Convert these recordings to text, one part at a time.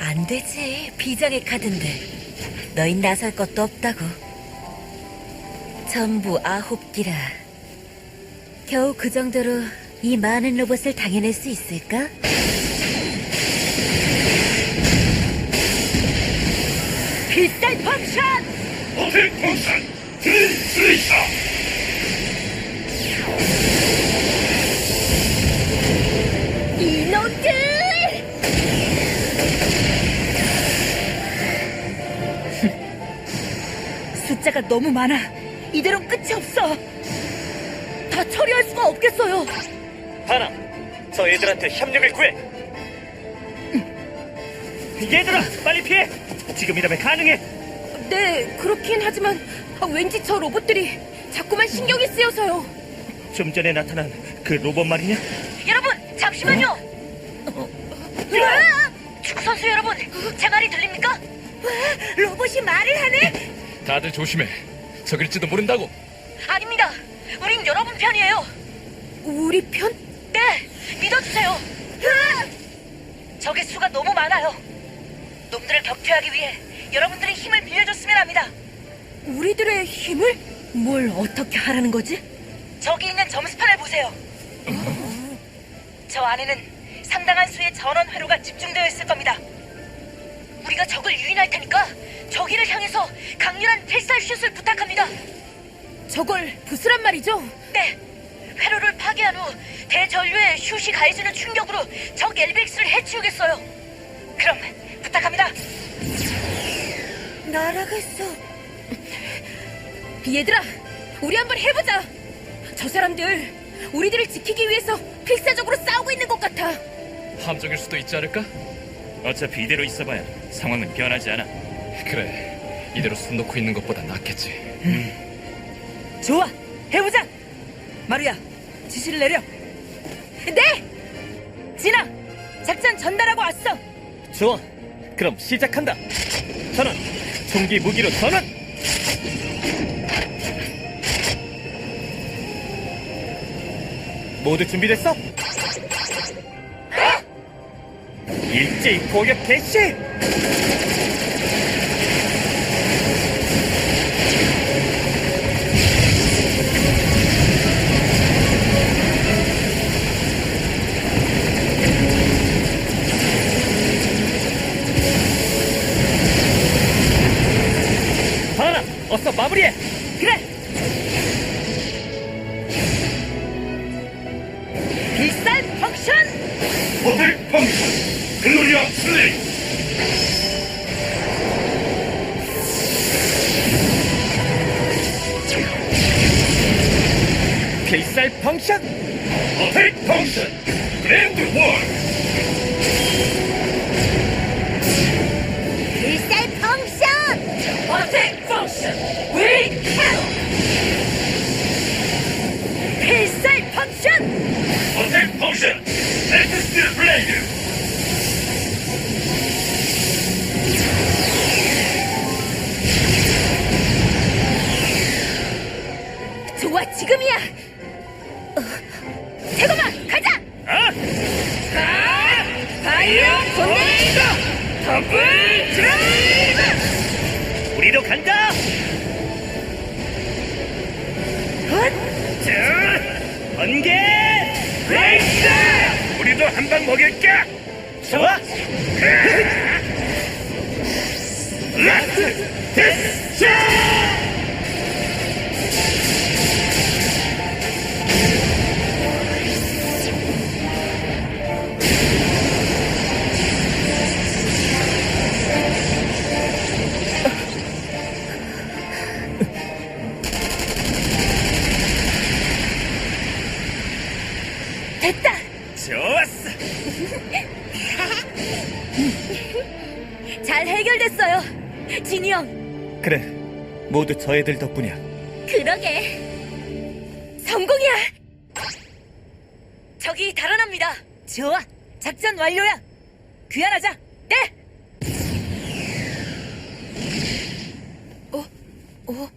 안 되지. 비장의 카드인데. 너흰 나설 것도 없다고. 전부 아홉 기라. 겨우 그 정도로 이 많은 로봇을 당해낼 수 있을까? 필살 펑션! 어택 광산 드림 스레이터 이놈들! 숫자가 너무 많아. 이대로 끝이 없어. 다 처리할 수가 없겠어요. 하나, 저 애들한테 협력을 구해. 얘들아, 빨리 피해. 지금이라면 가능해. 네, 그렇긴 하지만 아, 왠지 저 로봇들이 자꾸만 신경이 쓰여서요. 좀 전에 나타난 그 로봇 말이냐? 여러분, 잠시만요. 축구 선수 여러분, 제 말이 들립니까? 로봇이 말을 하네? 다들 조심해. 적일지도 모른다고. 아닙니다. 우린 여러분 편이에요. 우리 편? 네, 믿어주세요. 적의 수가 너무 많아요. 놈들을 격퇴하기 위해 여러분들의 힘을 빌려줬으면 합니다. 우리들의 힘을? 뭘 어떻게 하라는 거지? 저기 있는 점수판을 보세요. 저 안에는 상당한 수의 전원 회로가 집중되어 있을 겁니다. 우리가 적을 유인할 테니까 저기를 향해서 강렬한 필살 슛을 부탁합니다. 저걸 부수란 말이죠? 네. 회로를 파괴한 후 대전류에 슛이 가해지는 충격으로 적 엘빅스를 해치우겠어요. 그럼 부탁합니다. 날아갔어. 얘들아, 우리 한번 해보자. 저 사람들 우리들을 지키기 위해서 필사적으로 싸우고 있는 것 같아. 함정일 수도 있지 않을까? 어차피 이대로 있어봐야 상황은 변하지 않아. 그래. 이대로 손 놓고 있는 것보다 낫겠지. 좋아, 해보자. 마루야, 지시를 내려. 네. 진아, 작전 전달하고 왔어. 좋아. 그럼 시작한다. 전원, 총기 무기로 전원. 모두 준비됐어? 일제히 공격 개시! 하나, 어서 마무리해! 그래. 필살 펑션. 필살 펑션! 어택 광산 그랜드 원 필살 펑션. 어택 더블 드라이브. 우리도 간다! 헛! 자, 번개! 브레이크! 우리도 한 방 먹일까? 좋아! 라스! 데스! 됐 모두 저 애들 덕분이야. 그러게. 성공이야. 적이 달아납니다. 좋아. 작전 완료야. 귀환하자. 네. 어? 어?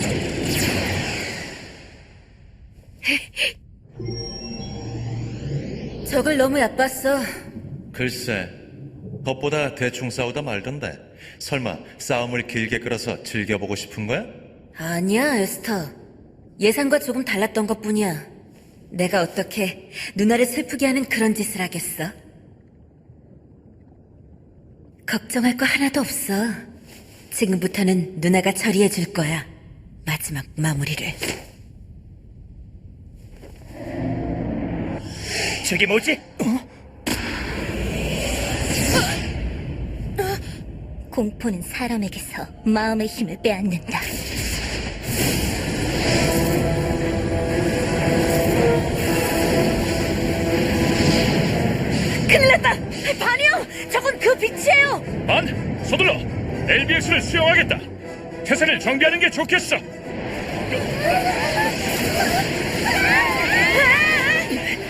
적을 너무 얕봤어. 글쎄, 법보다 대충 싸우다 말던데. 설마 싸움을 길게 끌어서 즐겨보고 싶은 거야? 아니야, 에스터. 예상과 조금 달랐던 것 뿐이야. 내가 어떻게 누나를 슬프게 하는 그런 짓을 하겠어? 걱정할 거 하나도 없어. 지금부터는 누나가 처리해 줄 거야. 마지막 마무리를. 저게 뭐지? 공포는 사람에게서 마음의 힘을 빼앗는다. 큰일 났다! 반이요! 저건 그 빛이에요! 반, 서둘러! LBX를 수용하겠다! 태세를 정비하는 게 좋겠어!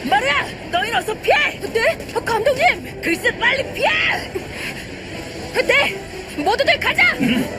마루야! 너희는 어서 피해! 네? 감독님! 글쎄 빨리 피해! 네! 모두들 가자!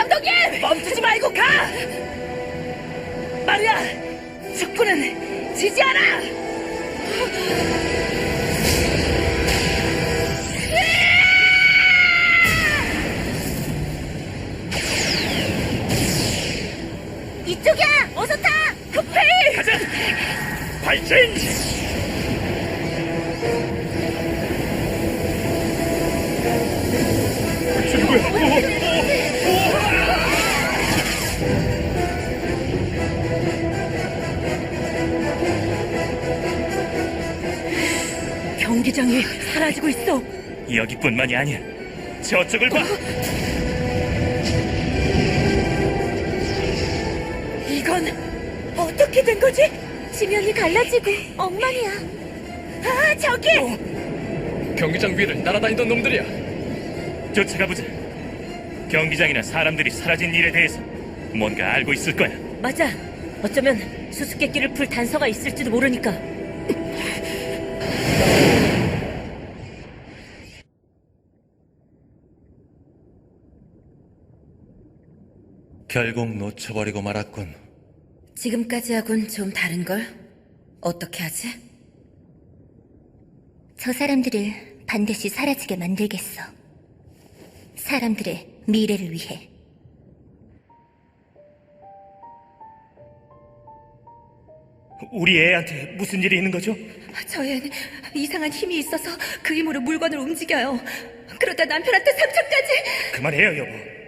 감독님! 멈추지 말고 가! 마리아! 축구는 지지 않아! 이쪽이야! 어서 타! 급해! 가자! 발진! 경기장이 사라지고 있어. 여기뿐만이 아니야. 저쪽을 봐. 이건 어떻게 된 거지? 지면이 갈라지고 엉망이야. 아, 저기! 경기장 위를 날아다니던 놈들이야. 쫓아가 보자. 경기장이나 사람들이 사라진 일에 대해서 뭔가 알고 있을 거야. 맞아. 어쩌면 수수께끼를 풀 단서가 있을지도 모르니까. 결국 놓쳐버리고 말았군. 지금까지하고는 좀 다른 걸? 어떻게 하지? 저 사람들을 반드시 사라지게 만들겠어. 사람들의 미래를 위해. 우리 애한테 무슨 일이 있는 거죠? 저엔 이상한 힘이 있어서 그 힘으로 물건을 움직여요. 그러다 남편한테 상처까지! 그만해요, 여보.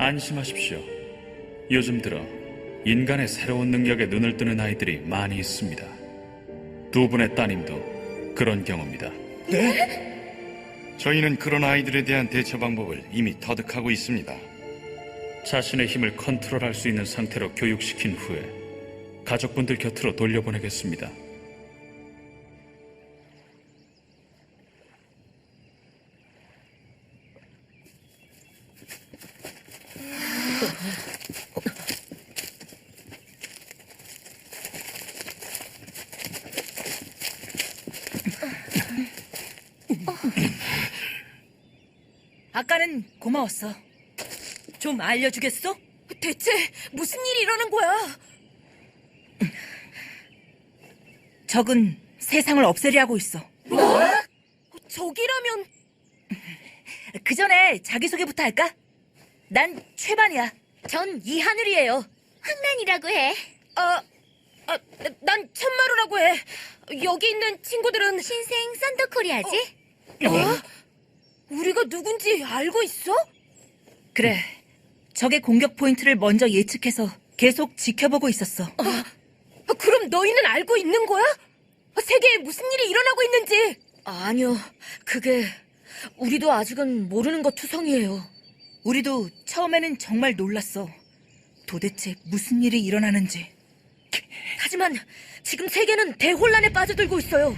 안심하십시오. 요즘 들어 인간의 새로운 능력에 눈을 뜨는 아이들이 많이 있습니다. 두 분의 따님도 그런 경우입니다. 저희는 그런 아이들에 대한 대처 방법을 이미 터득하고 있습니다. 자신의 힘을 컨트롤할 수 있는 상태로 교육시킨 후에 가족분들 곁으로 돌려보내겠습니다. 아까는 고마웠어. 좀 알려주겠어? 대체 무슨 일이 일어난 거야? 적은 세상을 없애려 하고 있어. 뭐? 적이라면... 그 전에 자기소개부터 할까? 난 최반이야. 전 이하늘이에요. 황난이라고 해. 아, 아, 난 천마루라고 해. 여기 있는 친구들은 신생 썬더코리아지? 어? 우리가 누군지 알고 있어? 그래. 적의 공격 포인트를 먼저 예측해서 계속 지켜보고 있었어. 그럼 너희는 알고 있는 거야? 세계에 무슨 일이 일어나고 있는지? 아니요. 그게 우리도 아직은 모르는 것 투성이에요. 우리도 처음에는 정말 놀랐어. 도대체 무슨 일이 일어나는지. 하지만 지금 세계는 대혼란에 빠져들고 있어요.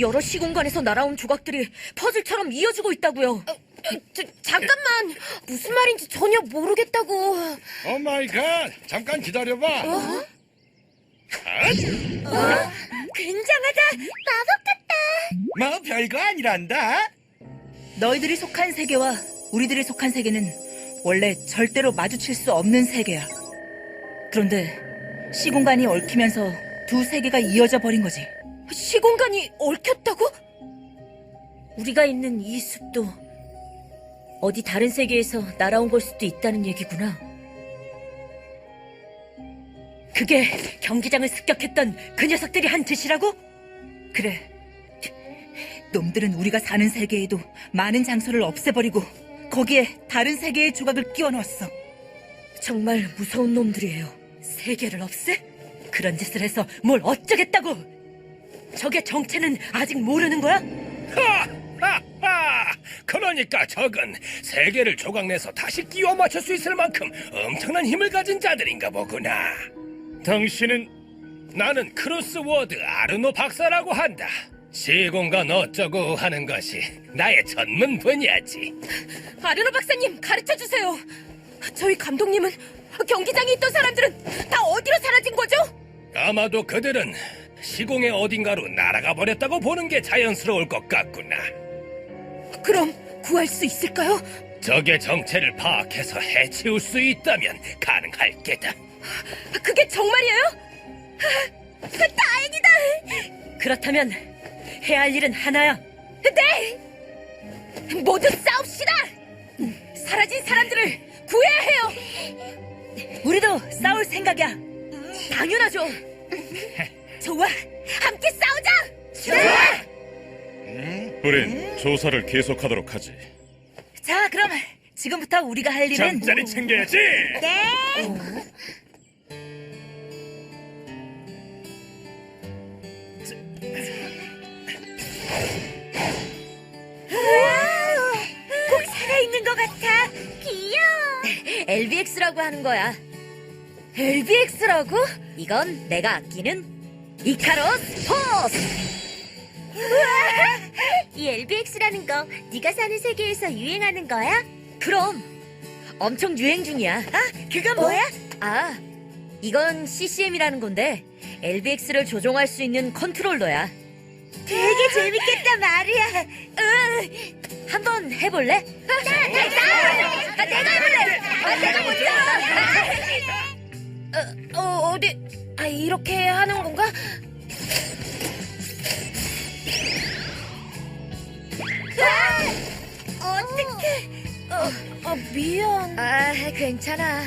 여러 시공간에서 날아온 조각들이 퍼즐처럼 이어지고 있다고요. 저, 잠깐만 무슨 말인지 전혀 모르겠다고. 오 마이 갓! 잠깐 기다려봐. 굉장하다. 마법 같다. 뭐 별거 아니란다. 너희들이 속한 세계와 우리들이 속한 세계는 원래 절대로 마주칠 수 없는 세계야. 그런데 시공간이 얽히면서 두 세계가 이어져 버린 거지. 시공간이 얽혔다고? 우리가 있는 이 숲도 어디 다른 세계에서 날아온 걸 수도 있다는 얘기구나. 그게 경기장을 습격했던 그 녀석들이 한 짓이라고? 그래. 놈들은 우리가 사는 세계에도 많은 장소를 없애버리고 거기에 다른 세계의 조각을 끼워 넣었어. 정말 무서운 놈들이에요. 세계를 없애? 그런 짓을 해서 뭘 어쩌겠다고? 적의 정체는 아직 모르는 거야? 하하하! 그러니까 적은 세계를 조각내서 다시 끼워 맞출 수 있을 만큼 엄청난 힘을 가진 자들인가 보구나. 당신은 나는 크로스워드 아르노 박사라고 한다. 시공간 어쩌고 하는 것이 나의 전문 분야지. 아르노 박사님 가르쳐 주세요. 저희 감독님은 경기장에 있던 사람들은 다 어디로 사라진 거죠? 아마도 그들은 시공의 어딘가로 날아가 버렸다고 보는 게 자연스러울 것 같구나. 그럼 구할 수 있을까요? 적의 정체를 파악해서 해치울 수 있다면 가능할 게다. 그게 정말이에요? 아, 다행이다. 그렇다면 해야 할 일은 하나야. 네. 모두 싸웁시다. 사라진 사람들을 구해야 해요. 우리도 싸울 생각이야. 당연하죠. 좋아, 함께 싸우자. 우린 조사를 계속하도록 하지. 자, 그럼 지금부터 우리가 할 일은 잠자리 챙겨야지. 네. 꼭 살아있는 것 같아. 귀여워. LBX라고 하는 거야. LBX라고? 이건 내가 아끼는 이카로스 포스. 이 LBX라는 거 네가 사는 세계에서 유행하는 거야? 그럼 엄청 유행 중이야. 아, 그건 뭐야? 아, 이건 CCM이라는 건데 LBX를 조종할 수 있는 컨트롤러야. 되게 재밌겠다 말이야. 응, 한번 해볼래? 나, 나, 나, 아, 내가 해볼래. 아, 내가 먼저. 어, 어, 어디? 아, 이렇게 하는 건가? 어떡해. 어, 어, 미안. 아, 괜찮아.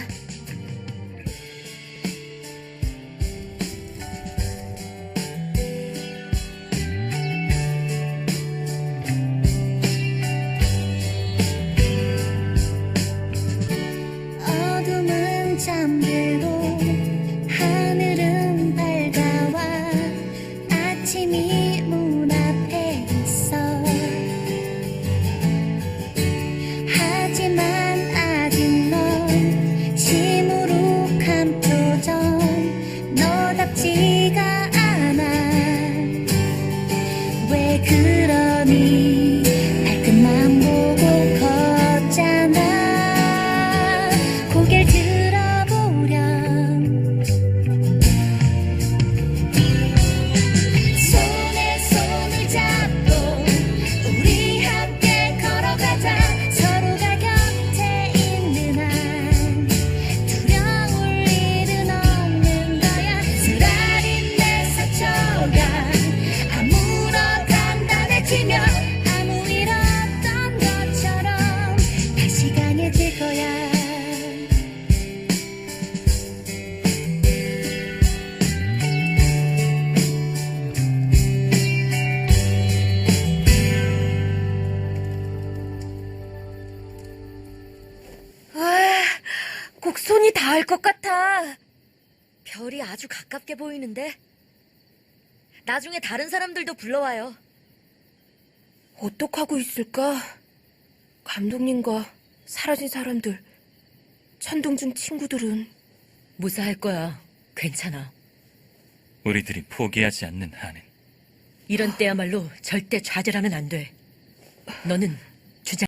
곡 손이 닿을 것 같아. 별이 아주 가깝게 보이는데. 나중에 다른 사람들도 불러와요. 어떡하고 있을까? 감독님과 사라진 사람들, 천둥준 친구들은. 무사할 거야. 괜찮아. 우리들이 포기하지 않는 한은 이런 때야말로 절대 좌절하면 안 돼. 너는